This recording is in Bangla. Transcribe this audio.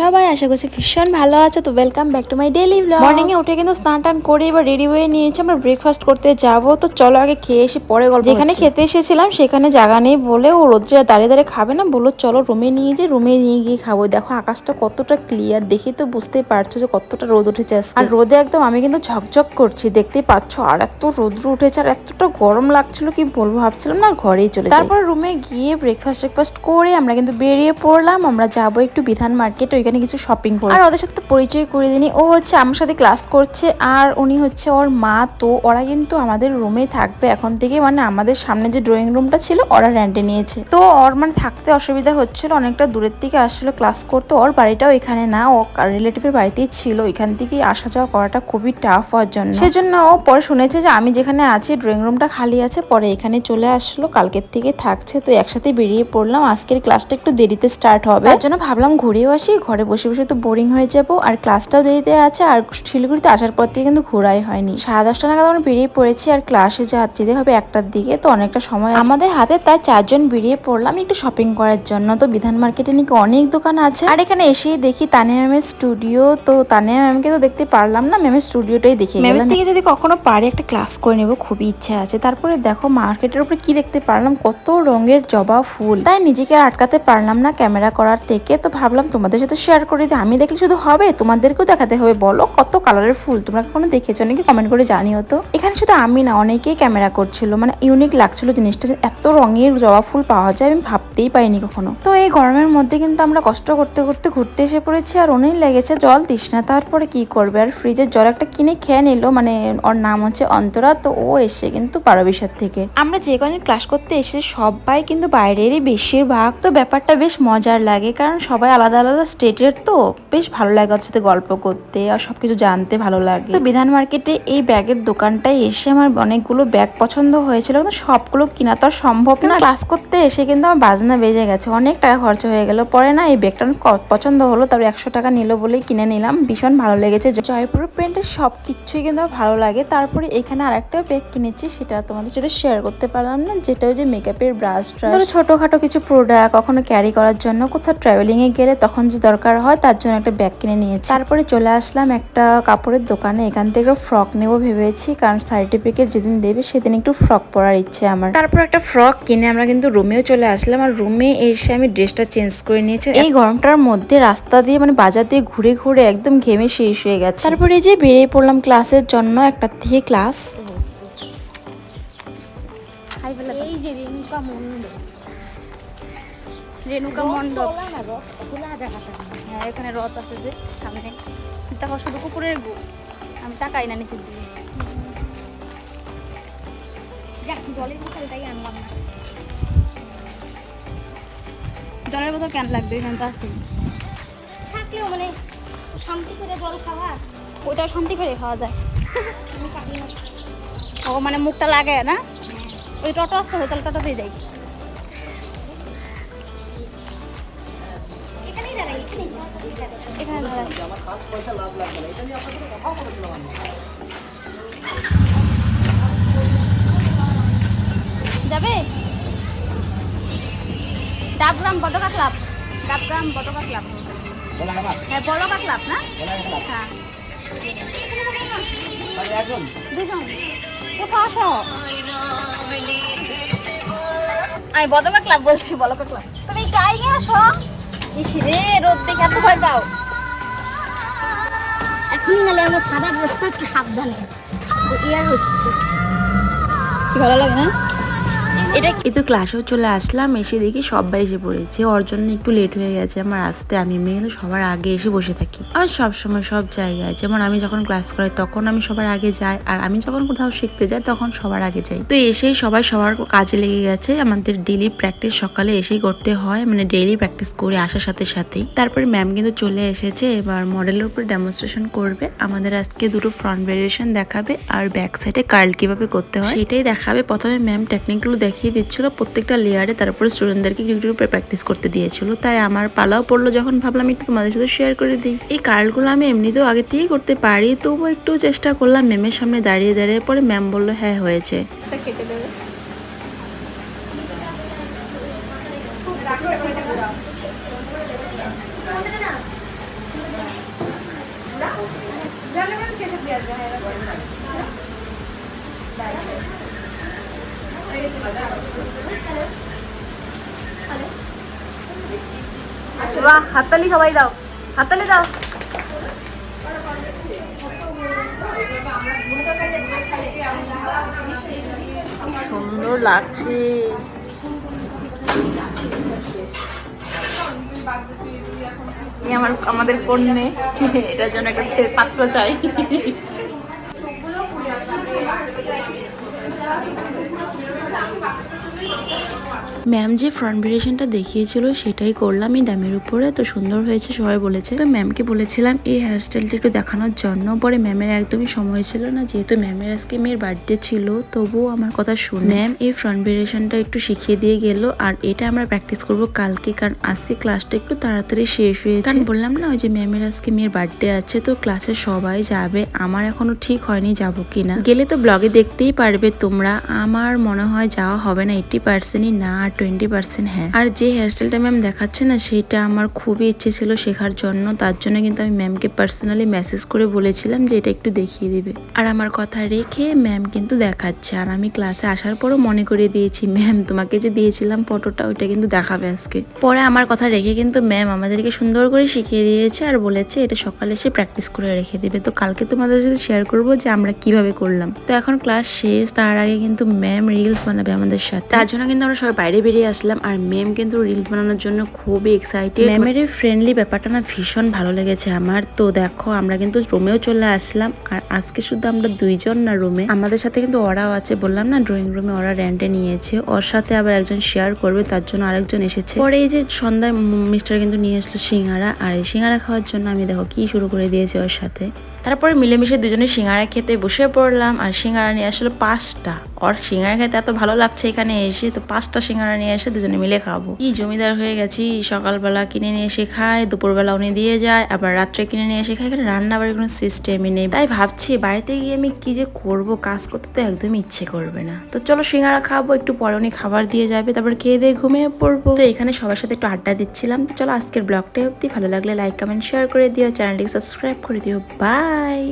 সবাই আশা করছি ভীষণ ভালো আছে। তো welcome back to my daily vlog morning এ উঠে কিন্তু স্নান টান করে এবার রেডি হয়ে নিয়েছি আমরা ব্রেকফাস্ট করতে যাব। তো চলো আগে খেয়ে এসে পরে গল্প যেখানে খেতে এসেছিলাম সেখানে জায়গা নেই বলে ও রোদ্রে দাঁড়িয়ে দাঁড়িয়ে খাবে না। বলল চলো রুমে নিয়ে যে রুমে নিয়ে গিয়ে খাব। দেখো আকাশটা কতটা ক্লিয়ার দেখে তো বুঝতেই পারছ যে কতটা রোদ উঠেছে আর রোদে একদম আমি কিন্তু ঝকঝক করছি দেখতেই পাচ্ছ। আর এত রোদ্র উঠেছে আর এতটা গরম লাগছিল কি বলব ভাবছিলাম না ঘরেই চলে। তারপর রুমে গিয়ে ব্রেকফাস্ট ব্রেকফাস্ট করে আমরা কিন্তু বেরিয়ে পড়লাম। আমরা যাব একটু বিধান মার্কেট ওইখানে কিছু শপিং করে। আর ওদের সাথে তো পরিচয় করে দিনি ও হচ্ছে আমার সাথে ক্লাস করছে আর উনি হচ্ছে ওর মা, তো ওরা কিন্তু আমাদের রুমেই থাকবে এখন থেকে। মানে আমাদের সামনে যে ড্রয়িং রুমটা ছিল, ওরা রেন্টে নিয়েছে। তো ওর মানে থাকতে অসুবিধা হচ্ছিল, অনেকটা দূরের থেকে আসলে ক্লাস করতো। ওর বাড়িটাও এখানে না, ও রিলেটিভের বাড়িতেই ছিল। এখান থেকে আসা যাওয়া করাটা খুবই টাফ হওয়ার জন্য। সেজন্য ও পরে শুনেছে যে আমি যেখানে আছি ড্রয়িং রুমটা খালি আছে, পরে এখানে চলে আসলো, কালকের থেকে থাকছে। তো একসাথে বেরিয়ে পড়লাম। আজকের ক্লাসটা একটু দেরিতে স্টার্ট হবে। তার জন্য ভাবলাম ঘুরেও আসি ঘরে বসে বসে তো বোরিং হয়ে যাব। আর ক্লাসটাও দেরিতে আছে, আর শিলিগুড়িতে আসার পর থেকে কিন্তু ঘোরাই হয়নি। সাড়ে দশটা নাগাদ আমরা বেরিয়ে পড়েছি, আর ক্লাসে যেতে হবে একটার দিকে, তো অনেকটা সময় আমাদের হাতে তাই চারজন বেরিয়ে পড়লাম একটু শপিং করার জন্য। তো বিধান মার্কেটে নাকি অনেক দোকান আছে। আর এখানে এসেই দেখি তানিয়া ম্যামের স্টুডিও তো তানিয়া ম্যামকে তো দেখতে পারলাম না, ম্যামের স্টুডিওটাই দেখে ম্যামের থেকে যদি কখনো পারি একটা ক্লাস করে নেব, খুবই ইচ্ছা আছে। তারপরে দেখো মার্কেটের উপরে কি দেখতে পারলাম, কত রঙের জবা ফুল। তাই নিজেকে আটকাতে পারলাম না ক্যামেরা করার থেকে। তো ভাবলাম তোমাদের সাথে শেয়ার করে দিই। আমি দেখলে শুধু হবে, তোমাদেরকেও দেখাতে হবে। বলো কত কালারের ফুল, তোমরা কখনো দেখেছ নাকি? কমেন্ট করে জানিও তো। এখানে শুধু আমি না, অনেকেই ক্যামেরা করছিল। মানে ইউনিক লাগছিল জিনিসটা এত রঙের জবা ফুল পাওয়া যায়, আমি ভাবতেই পাইনি কখনো। তো এই গরমের মধ্যে কিন্তু আমরা কষ্ট করতে করতে ঘুরতে এসে পড়েছি আর অনেক লেগেছে। জল তৃষ্ণা তারপরে কি করবে? আর ফ্রিজের জল একটা কিনে খেয়ে নিল মানে ওর নাম হচ্ছে অন্তরা, তো ও এসে কিন্তু পারবিসার থেকে। আমরা যে কদিন ক্লাস করতে এসে সবাই কিন্তু বাইরেরই বেশিরভাগ। তো ব্যাপারটা বেশ মজার লাগে, কারণ সবাই আলাদা আলাদা স্টেটের তো বেশ ভালো লাগে ওর সাথে গল্প করতে আর সবকিছু জানতে ভালো লাগে। তো বিধান মার্কেটে এই ব্যাগের দোকানটায় এসে আমার অনেকগুলো ব্যাগ পছন্দ হয়েছিল কিন্তু সবগুলো কিনা তো আর সম্ভব না। ক্লাস করতে এসে কিন্তু আমার বাজনা বেজে গেছে। অনেক টাকা খরচ হয়ে গেল। পরে না এই ব্যাগটা পছন্দ হলো তারপর একশো টাকা নিল বলেই কিনে নিলাম। ভীষণ ভালো লেগেছে। জয়পুর প্রিন্টের সব কিছুই কিন্তু আমার ভালো লাগে। তারপরে এখানে আরেকটা ব্যাগ কিনেছি সেটা তোমাদের সাথে শেয়ার করতে পারলাম না যেটা ওই যে মেকআপের ব্রাশ ধরো ছোটখাটো কিছু প্রোডাক্ট কখনো ক্যারি করার জন্য কোথাও ট্রাভেলিংয়ে গেলে তখন যে দরকার হয়, তার জন্য একটা ব্যাগ কিনে নিয়েছি। তারপরে চলে আসলাম একটা কাপড়ের দোকানে। এখান থেকে ফ্রক নেব ভেবেছি, কারণ সার্টিফিকেট যেদিন দেবে সেদিন একটু ফ্রক পরার ইচ্ছে আমার। তারপর একটা ফ্রক কিনে আমরা কিন্তু রুমেও চলে আসলাম, আর রুমে এসে আমি ড্রেসটা চেঞ্জ করে নিয়েছি। এই গরমটার মধ্যে রাস্তা দিয়ে মানে বাজার দিয়ে ঘুরে ঘুরে একদম ঘেমে শেষ হয়ে গেছে। তারপরে যে বেরিয়ে পড়লাম ক্লাসের জন্য, একটা থেকে ক্লাস। এই যে রেণুকা মণ্ডপ রেণুকা মণ্ডপ। হ্যাঁ এখানে রথ আছে যে সামনে দেখো শুধু কুকুরের গু। আমি তাকাই না নিচে দিয়ে যাক জলের বোতলটাই আনলাম না। জলের বোতল কেন লাগবে? এখানে তো আছে থাকলেও মানে শান্তি করে জল খাওয়া ওইটাও শান্তি করে খাওয়া যায়। ও মানে মুখটা লাগে না? ওই টোটো আসতে হোটেল টোটোতেই যাই। যাবে? ডাবগ্রাম বদকা ক্লাব। ডাবগ্রাম বদকা ক্লাব। হ্যাঁ বলকা ক্লাব না? হ্যাঁ। দুজন। আসো। আমি বদকা ক্লাব বলছি, বলকা ক্লাব। তুমি আগে আসো। ইস রে, রোদ দেখে এত ভয় পাও। এখন গেলে আমার সাদা ড্রেস একটু সাবধানে। কি ভালো লাগে না? এটা এই তো ক্লাসেও চলে আসলাম এসে দেখি সবাই এসে পড়েছে। ওর জন্য একটু লেট হয়ে গেছে আমার আসতে। আমি এমনি কিন্তু সবার আগে এসে বসে থাকি। আর সব সময় সব জায়গায়। যেমন আমি যখন ক্লাস করাই তখন আমি সবার আগে যাই। আর আমি যখন কোথাও শিখতে যাই তখন সবার আগে যাই। তো এসেই সবাই সবার কাজে লেগে গেছে। আমাদের ডেলি প্র্যাকটিস সকালে এসেই করতে হয়। মানে ডেইলি প্র্যাকটিস করে আসার সাথে সাথেই। তারপরে ম্যাম কিন্তু চলে এসেছে। এবার মডেলের উপর ডেমনস্ট্রেশন করবে। আমাদের আজকে দুটো ফ্রন্ট ভেরিয়েশন দেখাবে। আর ব্যাক সাইডে কার্ল কীভাবে করতে হয় সেটাই দেখাবে। প্রথমে ম্যাম টেকনিকগুলো দেখিয়ে দিচ্ছিল প্রত্যেকটা লেয়ারে তারপরে স্টুডেন্টদেরকে একটু একটু প্র্যাকটিস করতে দিয়েছিল। তাই আমার পালাও পড়ল যখন ভাবলাম একটু তোমাদের সাথে শেয়ার করে দিই। এই কার্ডগুলো আমি এমনিতেও আগে থেকেই করতে পারি তবুও একটু চেষ্টা করলাম। ম্যামের সামনে দাঁড়িয়ে দাঁড়িয়ে পরে ম্যাম বলল হ্যাঁ হয়েছে। বাহ, হাততালি সবাই দাও। হাততালি দাও। কি সুন্দর লাগছে। আমার, আমাদের কন্যে। এটার জন্য একটা পাত্র চাই। ম্যাম যে ফ্রন্ট ভেরিয়েশনটা দেখিয়েছিল, সেটাই করলাম এই ড্যামের উপরে তো সুন্দর হয়েছে, সবাই বলেছে। তো ম্যামকে বলেছিলাম, এই হেয়ারস্টাইলটা একটু দেখানোর জন্য। পরে ম্যামের একদমই সময় ছিল না, যেহেতু ম্যামের আজকে মেয়ের বার্থডে ছিল, তবুও আমার কথা শুনে ম্যাম এই ফ্রন্ট ভেরিয়েশনটা একটু শিখিয়ে দিয়ে গেল। আর এটা আমরা প্র্যাকটিস করব কালকে, কারণ আজকে ক্লাসটা একটু তাড়াতাড়ি শেষ হয়েছে। আমি বললাম না, ওই যে ম্যামের আজকে মেয়ের বার্থডে আছে, তো ক্লাসে সবাই যাবে। আমার এখনও ঠিক হয়নি যাব কিনা। গেলে তো ব্লগে দেখতেই পারবে তোমরা। আমার মনে হয় যাওয়া হবে না এইটি পার্সেন্টই না, আর টোয়েন্টি পার্সেন্ট হ্যাঁ। আর যে হেয়ারস্টাইলটা ম্যাম দেখাচ্ছে না, সেটা আমার খুবই ইচ্ছে ছিল শেখার জন্য, তার জন্য কিন্তু আমি ম্যামকে পার্সোনালি মেসেজ করে বলেছিলাম যে এটা একটু দেখিয়ে দিবে। আর আমার কথা রেখে ম্যাম কিন্তু দেখাচ্ছে, আর আমি ক্লাসে আসার পরও মনে করিয়ে দিয়েছি ম্যাম তোমাকে যে দিয়েছিলাম ফটোটা ওইটা কিন্তু দেখাবে আজকে। পরে আমার কথা রেখে কিন্তু ম্যাম আমাদেরকে সুন্দর করে শিখিয়ে দিয়েছে আর বলেছে, এটা সকালে এসে প্র্যাকটিস করে রেখে দেবে। তো কালকে তোমাদের সাথে শেয়ার করব যে আমরা কীভাবে করলাম। তো এখন ক্লাস শেষ, তার আগে কিন্তু ম্যাম রিলস বানাবে আমাদের সাথে। তার জন্য কিন্তু আমরা সবাই বাইরে বেরিয়ে আসলাম আর ম্যাম কিন্তু রিলস বানানোর জন্য খুবই এক্সাইটেড ম্যামের এই ফ্রেন্ডলি ব্যাপারটা না ভীষণ ভালো লেগেছে আমার। তো দেখো আমরা কিন্তু রুমেও চলে আসলাম আর আজকে শুধু আমরা দুইজন না রুমে আমাদের সাথে কিন্তু ওরাও আছে বললাম না ড্রয়িং রুমে ওরা রেন্টে নিয়েছে। ওর সাথে আবার একজন শেয়ার করবে তার জন্য আরেকজন এসেছে। পরে এই যে সন্ধ্যায় মিস্টার কিন্তু নিয়ে আসলো সিঙ্গারা। আর এই সিঙ্গারা খাওয়ার জন্য আমি দেখো কি শুরু করে দিয়েছি ওর সাথে। তারপরে মিলেমিশে দুজনে সিঙ্গারা খেতে বসে পড়লাম আর সিঙ্গারা নিয়ে আসলো পাঁচটা। ওর সিঙ্গারা খেতে এত ভালো লাগছে এখানে এসে, তো পাঁচটা সিঙ্গারা নিয়ে এসে দুজনে মিলে খাব। কি জমিদার হয়ে গেছি, সকালবেলা কিনে নিয়ে এসে খায়, দুপুরবেলা উনি দিয়ে যায়, আবার রাত্রে কিনে নিয়ে এসে খায়। এখানে রান্না বাড়ির কোনো সিস্টেমই নেই। তাই ভাবছি বাড়িতে গিয়ে আমি কি যে করব, কাজ করতে তো একদমই ইচ্ছে করবে না। তো চলো সিঙ্গারা খাব, একটু পরে উনি খাবার দিয়ে যাবে, তারপর খেয়ে দিয়ে ঘুমিয়ে পড়ব। তো এখানে সবার সাথে একটু আড্ডা দিচ্ছিলাম। তো চলো আজকের ব্লগটা অব্দি ভালো লাগলে লাইক কমেন্ট শেয়ার করে দিও। চ্যানেলটিকে সাবস্ক্রাইব করে দিও। বাই